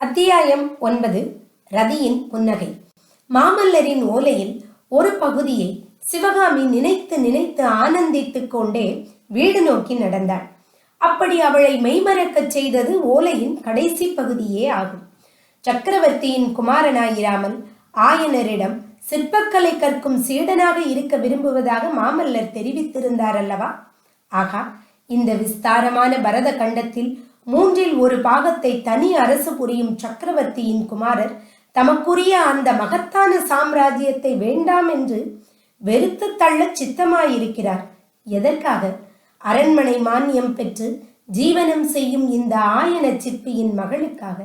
அத்தியாயம் ஒன்பது ரதியின் புன்னகை. மாமல்லரின் ஓலையில் ஒரு பகுதியை சிவகாமி நினைத்து நினைத்து ஆனந்தித்துக் கொண்டே வீடு நோக்கி நடந்தாள். அப்படி அவளை மெய்மறக்கச் செய்தது ஓலையின் கடைசி பகுதியே ஆகும். சக்கரவர்த்தியின் குமாரனாயிராமல் ஆயனரிடம் சிற்பக்கலை கற்கும் சீடனாக இருக்க விரும்புவதாக மாமல்லர் தெரிவித்திருந்தார் அல்லவா ஆகா இந்த விஸ்தாரமான பரத கண்டத்தில் மூன்றில் ஒரு பாகத்தை தனி அரசு புரியும் சக்கரவர்த்தியின் குமாரர் தமக்குரிய அந்த மகத்தான சாம்ராஜ்யத்தை வேண்டாம் என்று வெறுத்து தள்ள சித்தமாயிருக்கிறார். எதற்காக? அரண்மனை மானியம் பெற்று ஜீவனம் செய்யும் இந்த ஆயன சிற்பியின் மகளுக்காக.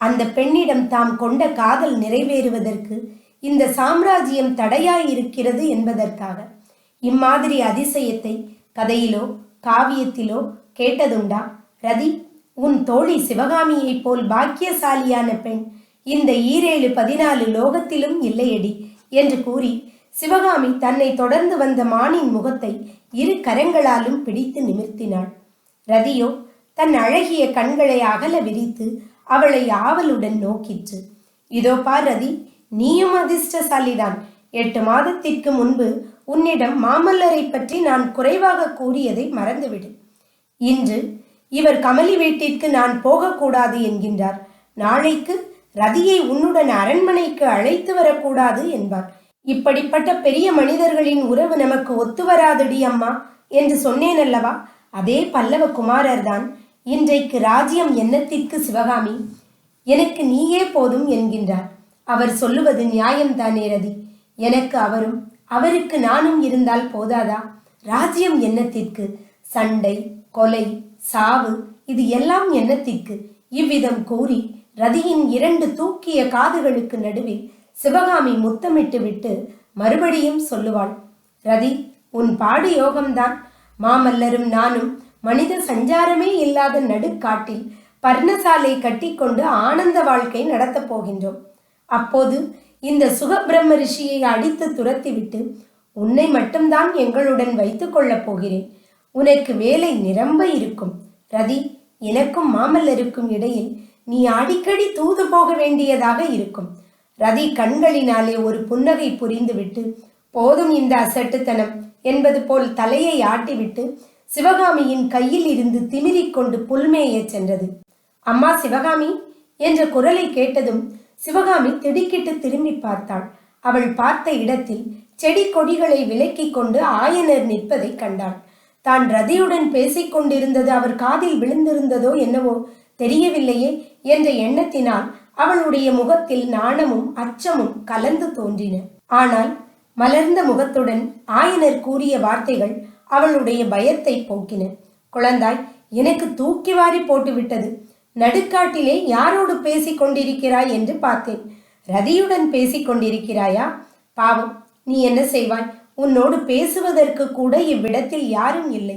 அந்த பெண்ணிடம் தாம் கொண்ட காதல் நிறைவேறுவதற்கு இந்த சாம்ராஜ்யம் தடையாயிருக்கிறது என்பதற்காக. இம்மாதிரி அதிசயத்தை கதையிலோ காவியத்திலோ கேட்டதுண்டா? ரதி உன் தோழி சிவகாமியைப் போல் பாக்கியசாலியான பெண் இந்த ஈரேழு பதினாலு லோகத்திலும் இல்லையடி என்று கூறி சிவகாமி தன்னை தொடர்ந்து வந்த மானின் முகத்தை இரு கரங்களாலும் பிடித்து நிமிர்த்தினாள். ரதியோ தன் அழகிய கண்களை அகல விரித்து அவளை ஆவலுடன் நோக்கிற்று. இதோ பார் ரதி நீயும் அதிர்ஷ்டசாலிதான். எட்டு மாதத்திற்கு முன்பு உன்னிடம் மாமல்லரை பற்றி நான் குறைவாக கூறியதை மறந்துவிடு. இன்று இவர் கமலி வீட்டிற்கு நான் போகக்கூடாது என்கின்றார். நாளைக்கு ரதியை உன்னுடன் அரண்மனைக்கு அழைத்து வரக்கூடாது என்பார். இப்படிப்பட்ட பெரிய மனிதர்களின் உறவு நமக்கு ஒத்து வராதடி அம்மா என்று சொன்னேன் அல்லவா? அதே பல்லவ குமாரர்தான் இன்றைக்கு ராஜ்யம் எண்ணத்திற்கு சிவகாமி? எனக்கு நீயே போதும் என்கின்றார். அவர் சொல்லுவது நியாயம்தானே ரதி. எனக்கு அவரும் அவருக்கு நானும் இருந்தால் போதாதா? ராஜ்யம் எண்ணத்திற்கு சண்டை கொலை சாவு இது எல்லாம் எண்ணத்திற்கு இவ்விதம் கூறி ரதியின் இரண்டு தூக்கிய காதுகளுக்கு நடுவில் சிவகாமி முத்தமிட்டு விட்டு மறுபடியும் சொல்லுவாள் ரதி உன் பாடு யோகம்தான். மாமல்லரும் நானும் மனித சஞ்சாரமே இல்லாத நடுக்காட்டில் பர்ணசாலை கட்டிக்கொண்டு ஆனந்த வாழ்க்கை நடத்தப் போகின்றோம். அப்போது இந்த சுகபிரம்ம ரிஷியை அடித்து துரத்திவிட்டு உன்னை மட்டும்தான் எங்களுடன் வைத்துக் கொள்ளப் போகிறேன். உனக்கு வேலை நிரம்ப இருக்கும். ரதி எனக்கும் மாமல்லருக்கும் இடையில் நீ அடிக்கடி தூது போக வேண்டியதாக இருக்கும். ரதி கண்களினாலே ஒரு புன்னகை புரிந்துவிட்டு போதும் இந்த அசட்டுத்தனம் என்பது போல் தலையை ஆட்டிவிட்டு சிவகாமியின் கையில் இருந்து திமிரிக்கொண்டு புல்மேய சென்றது. அம்மா சிவகாமி என்ற குரலை கேட்டதும் சிவகாமி திடுக்கிட்டு திரும்பி பார்த்தாள். அவள் பார்த்த இடத்தில் செடி கொடிகளை விலக்கிக் கொண்டு ஆயனர் நிற்பதை கண்டாள். தான் ரதியுடன் பேசிக் கொண்டிருந்தது அவர் காதில் விழுந்திருந்ததோ என்னவோ தெரியவில்லையே என்ற எண்ணத்தினால் அவளுடைய முகத்தில் நாணமும் அச்சமும் கலந்து தோன்றின. ஆனால் மலர்ந்த முகத்துடன் ஆயனர் கூறிய வார்த்தைகள் அவளுடைய பயத்தை போக்கின. குழந்தாய் எனக்கு தூக்கி வாரி போட்டுவிட்டது நடுக்காட்டிலே யாரோடு பேசிக் கொண்டிருக்கிறாய் என்று பார்த்தேன். ரதியுடன் பேசிக் கொண்டிருக்கிறாயா பாவம் நீ என்ன செய்வாய்? உன்னோடு பேசுவதற்கு கூட இவ்விடத்தில் யாரும் இல்லை.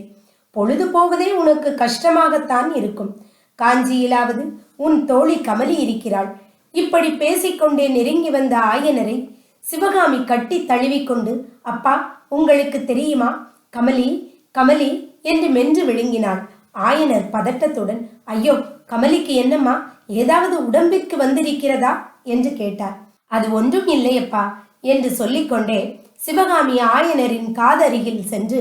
பொழுது போவதே உனக்கு கஷ்டமாகத்தான் இருக்கும். காஞ்சியிலாவது உன் தோழி கமலி இருக்கிறாள். இப்படி பேசிக்கொண்டே நெருங்கி வந்த ஆயனரை சிவகாமி கட்டி தழுவிக்கொண்டு அப்பா உங்களுக்கு தெரியுமா? கமலி கமலி என்று மென்று விழுங்கினாள். ஆயனர் பதட்டத்துடன் ஐயோ கமலிக்கு என்னம்மா? ஏதாவது உடம்பிற்கு வந்திருக்கிறதா? என்று கேட்டார். அது ஒன்றும் இல்லையப்பா என்று சொல்லிக்கொண்டே சிவகாமி ஆயனரின் காதருகில் சென்று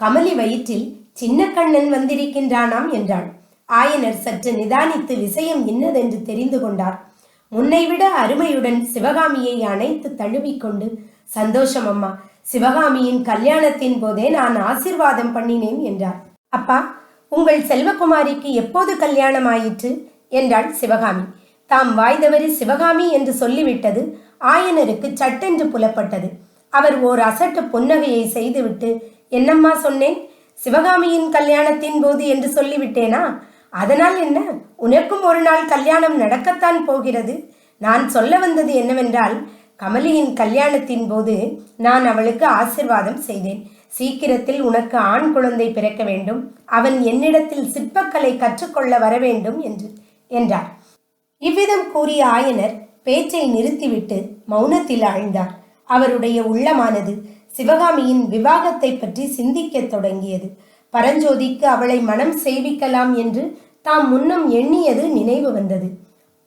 கமலி வயிற்றில் சின்ன கண்ணன் வந்திருக்கின்றானாம் என்றாள். ஆயனர் சற்று நிதானித்து விஷயம் இன்னதென்று தெரிந்து கொண்டார். முன்னைவிட அருமையுடன் சிவகாமியை அணைத்து தழுவிக்கொண்டு சந்தோஷம் அம்மா. சிவகாமியின் கல்யாணத்தின் போதே நான் ஆசிர்வாதம் பண்ணினேன் என்றார். அப்பா உங்கள் செல்வகுமாரிக்கு எப்போது கல்யாணம் ஆயிற்று என்றாள் சிவகாமி. தாம் வாய்தவரி சிவகாமி என்று சொல்லிவிட்டது ஆயனருக்கு சட்டென்று புலப்பட்டது. அவர் ஓர் அசட்டு புன்னகையை செய்துவிட்டு என்னம்மா சொன்னேன்? சிவகாமியின் கல்யாணத்தின் போது என்று சொல்லிவிட்டேனா? அதனால் என்ன? உனக்கும் ஒரு நாள் கல்யாணம் நடக்கத்தான் போகிறது. நான் சொல்ல வந்தது என்னவென்றால் கமலியின் கல்யாணத்தின் போது நான் அவளுக்கு ஆசிர்வாதம் செய்தேன். சீக்கிரத்தில் உனக்கு ஆண் குழந்தை பிறக்க வேண்டும். அவன் என்னிடத்தில் சிற்பக்கலை கற்றுக்கொள்ள வர வேண்டும் என்று என்றார். இவ்விதம் கூறிய ஆயனர் பேச்சை நிறுத்திவிட்டு மௌனத்தில் ஆழ்ந்தார். அவருடைய உள்ளமானது சிவகாமியின் விவாகத்தை பற்றி சிந்திக்கத் தொடங்கியது. பரஞ்சோதிக்கு அவளை மனம் செய்விக்கலாம் என்று தாம் முன்னம் எண்ணியது நினைவு வந்தது.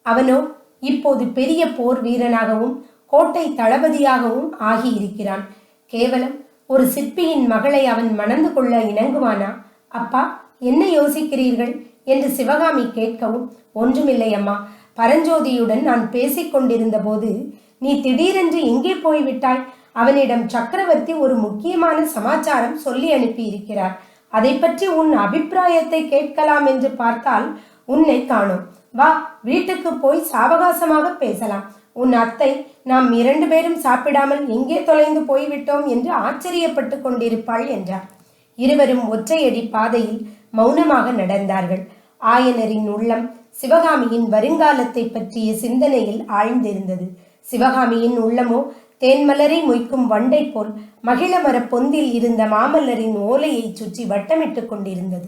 அவனோ இப்போது பெரிய போர் வீரனாகவும் கோட்டை தளபதியாகவும் ஆகியிருக்கிறான். கேவலம் ஒரு சிற்பியின் மகளை அவன் மணந்து கொள்ள இணங்குவானா? அப்பா என்ன யோசிக்கிறீர்கள்? என்று சிவகாமி கேட்கவும் ஒன்றுமில்லை அம்மா பரஞ்சோதியுடன் நான் பேசிக் கொண்டிருந்த போது நீ திடீரென்று எங்கே போய்விட்டாய். அவனிடம் சக்கரவர்த்தி ஒரு முக்கியமான சமாச்சாரம் சொல்லி அனுப்பியிருக்கிறார். அதை பற்றி உன் அபிப்பிராயத்தை கேட்கலாம் என்று பார்த்தால் உன்னை காணோம். வா வீட்டுக்கு போய் சாவகாசமாக பேசலாம். உன் அத்தை நாம் இரண்டு பேரும் சாப்பிடாமல் எங்கே தொலைந்து போய்விட்டோம் என்று ஆச்சரியப்பட்டு கொண்டிருப்பாள் என்றார். இருவரும் ஒற்றையடி பாதையில் மௌனமாக நடந்தார்கள். ஆயனரின் உள்ளம் சிவகாமியின் வருங்காலத்தை பற்றிய சிந்தனையில் ஆழ்ந்திருந்தது. சிவகாமியின் உள்ளமோ தேன்மலரை மொய்க்கும் வண்டை போல் மகிழமர பொந்தில் இருந்த மாமல்லரின் ஓலையைச் சுற்றி வட்டமிட்டுக் கொண்டிருந்தது.